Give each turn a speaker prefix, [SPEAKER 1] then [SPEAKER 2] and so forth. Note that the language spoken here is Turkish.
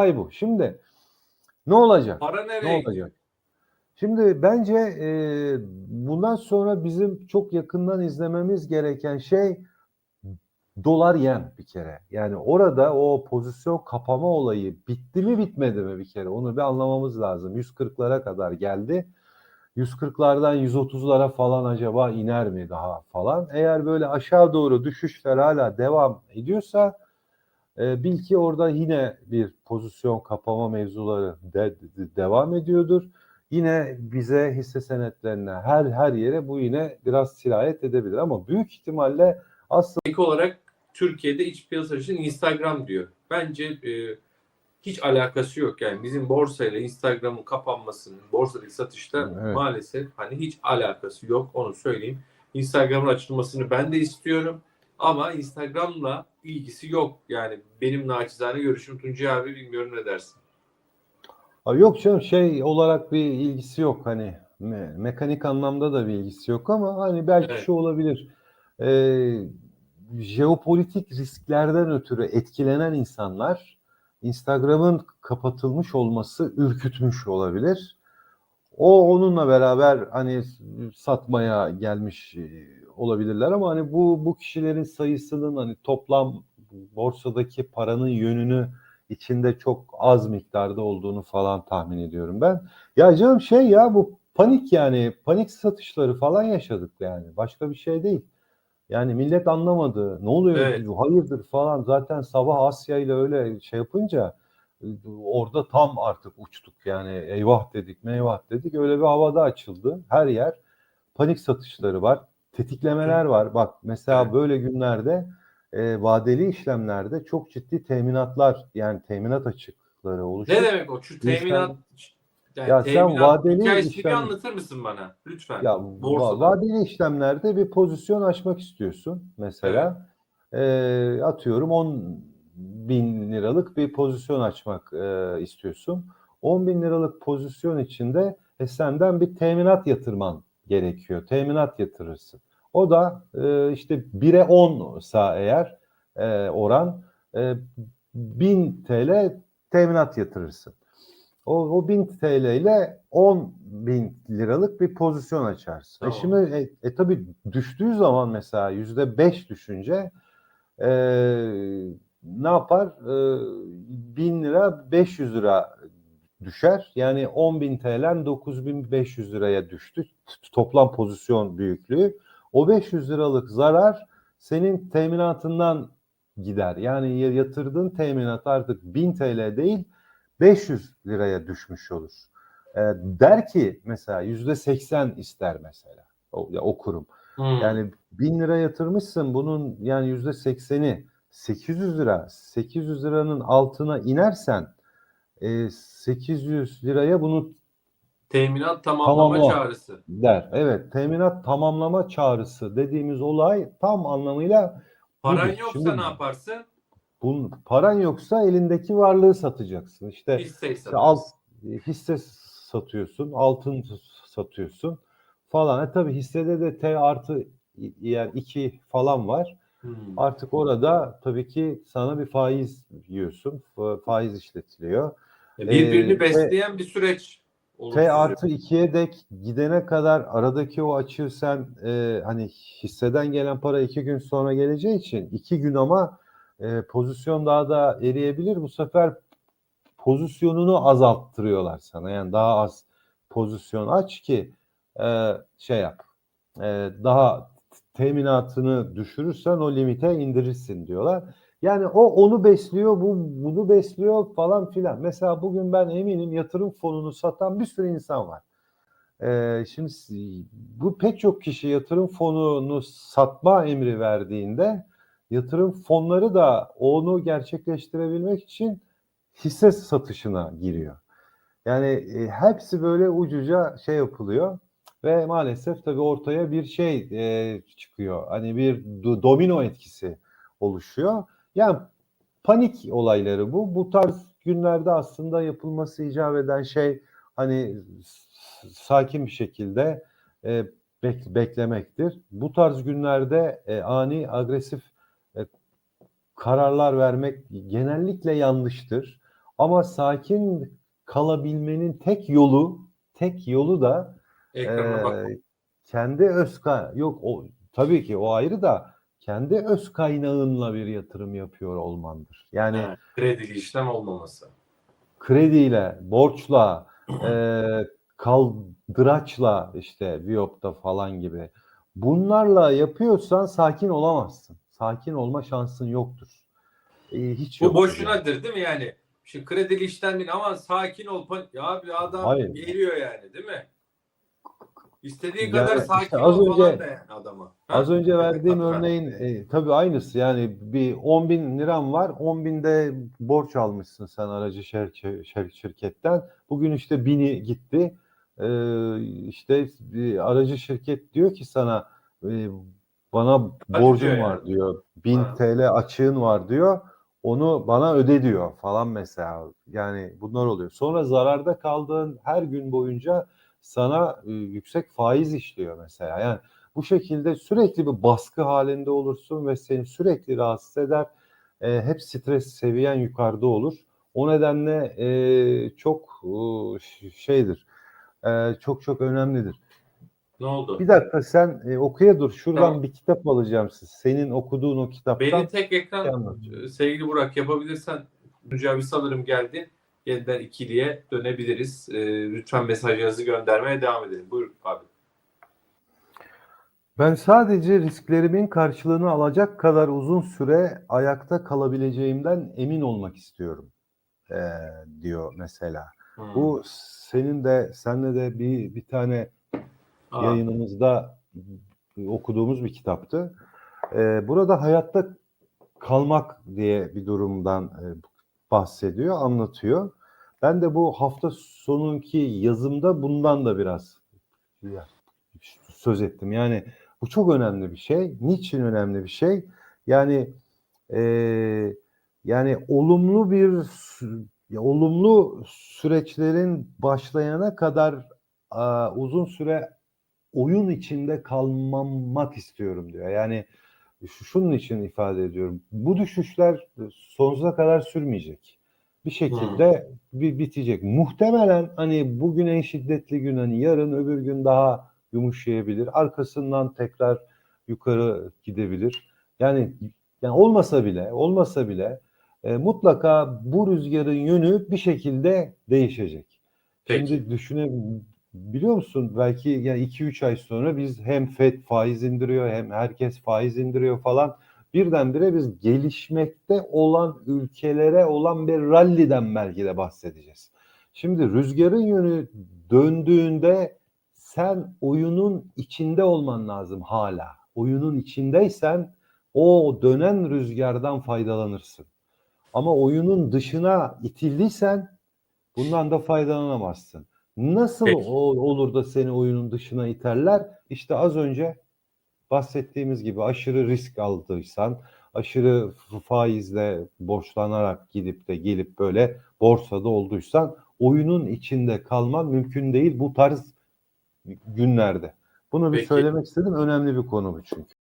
[SPEAKER 1] olay bu. Şimdi ne olacak?
[SPEAKER 2] Para
[SPEAKER 1] Ne
[SPEAKER 2] nereye gidiyor?
[SPEAKER 1] olacak? Şimdi bence e, bundan sonra bizim çok yakından izlememiz gereken şey dolar yen bir kere. Yani orada o pozisyon kapama olayı bitti mi bitmedi mi bir kere? Onu bir anlamamız lazım. 140'lara kadar geldi. 140'lardan 130'lara falan acaba iner mi daha falan? Eğer böyle aşağı doğru düşüşler hala devam ediyorsa e, bil ki orada yine bir pozisyon kapama mevzuları de- de- devam ediyordur. Yine bize hisse senetlerine her her yere bu yine biraz sirayet edebilir ama büyük ihtimalle aslında
[SPEAKER 2] İlk olarak Türkiye'de iç piyasa için Instagram diyor. Bence e, hiç alakası yok. Yani bizim borsayla Instagram'ın kapanmasının, borsadaki satışta
[SPEAKER 1] Evet.
[SPEAKER 2] maalesef hani hiç alakası yok. Onu söyleyeyim. Instagram'ın açılmasını ben de istiyorum. Ama Instagram'la ilgisi yok. Yani benim naçizane görüşüm Tuncay abi bilmiyorum ne dersin.
[SPEAKER 1] Ha, Yok canım şey olarak bir ilgisi yok hani me- mekanik anlamda da bir ilgisi yok ama hani belki
[SPEAKER 2] Evet.
[SPEAKER 1] şu olabilir. Ee, jeopolitik risklerden ötürü etkilenen insanlar Instagram'ın kapatılmış olması ürkütmüş olabilir. O onunla beraber hani satmaya gelmiş olabilirler ama hani bu bu kişilerin sayısının hani toplam borsadaki paranın yönünü içinde çok az miktarda olduğunu falan tahmin ediyorum ben. Ya canım şey ya bu panik yani panik satışları falan yaşadık yani başka bir şey değil. Yani millet anlamadı. Ne oluyor?
[SPEAKER 2] Evet.
[SPEAKER 1] Hayırdır falan. Zaten sabah Asya ile öyle şey yapınca orada tam artık uçtuk. Yani eyvah dedik, meyvah dedik. Öyle bir havada açıldı. Her yer panik satışları var. Tetiklemeler var. Bak mesela
[SPEAKER 2] Evet.
[SPEAKER 1] böyle günlerde e, vadeli işlemlerde çok ciddi teminatlar yani teminat açıkları oluşuyor.
[SPEAKER 2] Ne demek o? Şu teminat yani
[SPEAKER 1] Ya sen
[SPEAKER 2] teminat
[SPEAKER 1] vadeli
[SPEAKER 2] hikayesini bir
[SPEAKER 1] işlem-
[SPEAKER 2] anlatır mısın bana? Lütfen.
[SPEAKER 1] Ya
[SPEAKER 2] Borsada.
[SPEAKER 1] vadeli işlemlerde bir pozisyon açmak istiyorsun mesela. Ee, atıyorum 10 bin liralık bir pozisyon açmak e, istiyorsun. 10 bin liralık pozisyon içinde e, senden bir teminat yatırman gerekiyor. Teminat yatırırsın. O da e, işte 1'e 10 sa eğer e, oran e, 1000 TL teminat yatırırsın. O, o 1000 TL ile 10 bin liralık bir pozisyon açarsın.
[SPEAKER 2] Tamam.
[SPEAKER 1] E şimdi e, e, tabii düştüğü zaman mesela yüzde beş düşünce e, ne yapar? E, 1000 lira 500 lira düşer. Yani 10 bin TL'n 9500 liraya düştü. Toplam pozisyon büyüklüğü. O 500 liralık zarar senin teminatından gider. Yani ya- yatırdığın teminat artık 1000 TL değil 500 liraya düşmüş olur. E, der ki mesela yüzde 80 ister mesela o, ya, o kurum.
[SPEAKER 2] Hmm.
[SPEAKER 1] Yani 1000 lira yatırmışsın bunun yani yüzde 80'i 800 lira 800 liranın altına inersen e, 800 liraya bunu
[SPEAKER 2] teminat tamamlama
[SPEAKER 1] Tamamla.
[SPEAKER 2] çağrısı.
[SPEAKER 1] der. Evet teminat tamamlama çağrısı dediğimiz olay tam anlamıyla
[SPEAKER 2] Paran
[SPEAKER 1] Budur.
[SPEAKER 2] yoksa
[SPEAKER 1] Şimdi-
[SPEAKER 2] ne yaparsın?
[SPEAKER 1] bunun paran yoksa elindeki varlığı satacaksın. İşte
[SPEAKER 2] Hisseyi
[SPEAKER 1] İşte
[SPEAKER 2] satarsın.
[SPEAKER 1] hisse satıyorsun, altın satıyorsun falan. E tabii hissede de T artı yani 2 falan var.
[SPEAKER 2] Hmm.
[SPEAKER 1] Artık orada tabii ki sana bir faiz yiyorsun. fa- Faiz işletiliyor.
[SPEAKER 2] Birbirini
[SPEAKER 1] Ee,
[SPEAKER 2] besleyen bir süreç
[SPEAKER 1] T artı 2'ye dek gidene kadar aradaki o açığı sen e, hani hisseden gelen para iki gün sonra geleceği için iki gün ama e, pozisyon daha da eriyebilir. Bu sefer pozisyonunu azalttırıyorlar sana. Yani daha az pozisyon aç ki e, şey yap. E, daha teminatını düşürürsen o limite indirirsin diyorlar. Yani o onu besliyor, bu bunu besliyor falan filan. Mesela bugün ben eminim yatırım fonunu satan bir sürü insan var. Ee, şimdi bu pek çok kişi yatırım fonunu satma emri verdiğinde yatırım fonları da onu gerçekleştirebilmek için hisse satışına giriyor. Yani e, hepsi böyle ucuca şey yapılıyor ve maalesef tabii ortaya bir şey e, çıkıyor. Hani bir do- domino etkisi oluşuyor. Yani panik olayları bu. Bu tarz günlerde aslında yapılması icap eden şey hani sakin bir şekilde e, bek- beklemektir. Bu tarz günlerde e, ani agresif e, kararlar vermek genellikle yanlıştır. Ama sakin kalabilmenin tek yolu, tek yolu da
[SPEAKER 2] Ekrana bak.
[SPEAKER 1] Ee, kendi öz ka- yok o tabii ki o ayrı da kendi öz kaynağınla bir yatırım yapıyor olmandır. Yani
[SPEAKER 2] Ha, kredili işlem olmaması.
[SPEAKER 1] krediyle, borçla, e, kaldıraçla işte Viyop'ta falan gibi bunlarla yapıyorsan sakin olamazsın. Sakin olma şansın yoktur. E, hiç
[SPEAKER 2] Bu
[SPEAKER 1] yoktur yani.
[SPEAKER 2] boşunadır değil mi yani? Şimdi kredili işlem değil ama sakin ol. Ya bir adam
[SPEAKER 1] Hayır.
[SPEAKER 2] geliyor yani değil mi? İstediği
[SPEAKER 1] Yani
[SPEAKER 2] kadar
[SPEAKER 1] işte
[SPEAKER 2] sakin
[SPEAKER 1] az
[SPEAKER 2] ol falan
[SPEAKER 1] önce-
[SPEAKER 2] da yani adama.
[SPEAKER 1] Az önce verdiğim örneğin e, tabii aynısı. Yani bir 10 bin liram var 10 binde borç almışsın sen aracı şer- şer- şirketten. Bugün işte bini gitti. Ee, işte bir aracı şirket diyor ki sana e, bana borcum
[SPEAKER 2] yani.
[SPEAKER 1] var diyor. 1000
[SPEAKER 2] Ha.
[SPEAKER 1] TL açığın var diyor. Onu bana öde diyor falan mesela. Yani bunlar oluyor. Sonra zararda kaldığın her gün boyunca sana e, yüksek faiz işliyor mesela yani bu şekilde sürekli bir baskı halinde olursun ve seni sürekli rahatsız eder. E, hep stres seviyen yukarıda olur. O nedenle e, çok e, şeydir. E, çok çok önemlidir.
[SPEAKER 2] Ne oldu?
[SPEAKER 1] Bir dakika sen e, okuya dur. Şuradan
[SPEAKER 2] Tamam.
[SPEAKER 1] bir kitap alacağım siz. Senin okuduğun o kitaptan.
[SPEAKER 2] Beni tek ekran
[SPEAKER 1] Şey
[SPEAKER 2] sevgili Burak yapabilirsen abi sanırım geldi. Yeniden ikiliye dönebiliriz. E, lütfen mesajlarınızı göndermeye devam edelim. Buyur abi.
[SPEAKER 1] Ben sadece risklerimin karşılığını alacak kadar uzun süre ayakta kalabileceğimden emin olmak istiyorum. e, diyor mesela.
[SPEAKER 2] Hmm.
[SPEAKER 1] Bu senin de senle de bir bir tane
[SPEAKER 2] Aa,
[SPEAKER 1] yayınımızda okuduğumuz bir kitaptı. Ee, burada hayatta kalmak diye bir durumdan e, bahsediyor, anlatıyor. Ben de bu hafta sonunki yazımda bundan da biraz söz ettim. Yani bu çok önemli bir şey. Niçin önemli bir şey? Yani e, yani olumlu bir ya, olumlu süreçlerin başlayana kadar a, uzun süre oyun içinde kalmamak istiyorum diyor. Yani şu- şunun için ifade ediyorum. Bu düşüşler sonsuza kadar sürmeyecek. Bir şekilde bir bitecek. Muhtemelen hani bugün en şiddetli gün hani yarın öbür gün daha yumuşayabilir. Arkasından tekrar yukarı gidebilir. Yani yani olmasa bile olmasa bile e, mutlaka bu rüzgarın yönü bir şekilde değişecek.
[SPEAKER 2] Peki.
[SPEAKER 1] Şimdi düşüne biliyor musun belki yani 2-3 ay sonra biz hem FED faiz indiriyor hem herkes faiz indiriyor falan birdenbire biz gelişmekte olan ülkelere olan bir ralliden belki de bahsedeceğiz. Şimdi rüzgarın yönü döndüğünde sen oyunun içinde olman lazım hala. Oyunun içindeysen o dönen rüzgardan faydalanırsın. Ama oyunun dışına itildiysen bundan da faydalanamazsın. Nasıl
[SPEAKER 2] Peki.
[SPEAKER 1] olur da seni oyunun dışına iterler? İşte az önce bahsettiğimiz gibi aşırı risk aldıysan, aşırı faizle borçlanarak gidip de gelip böyle borsada olduysan oyunun içinde kalman mümkün değil bu tarz günlerde. Bunu bir
[SPEAKER 2] Peki.
[SPEAKER 1] söylemek istedim. Önemli bir konu bu çünkü.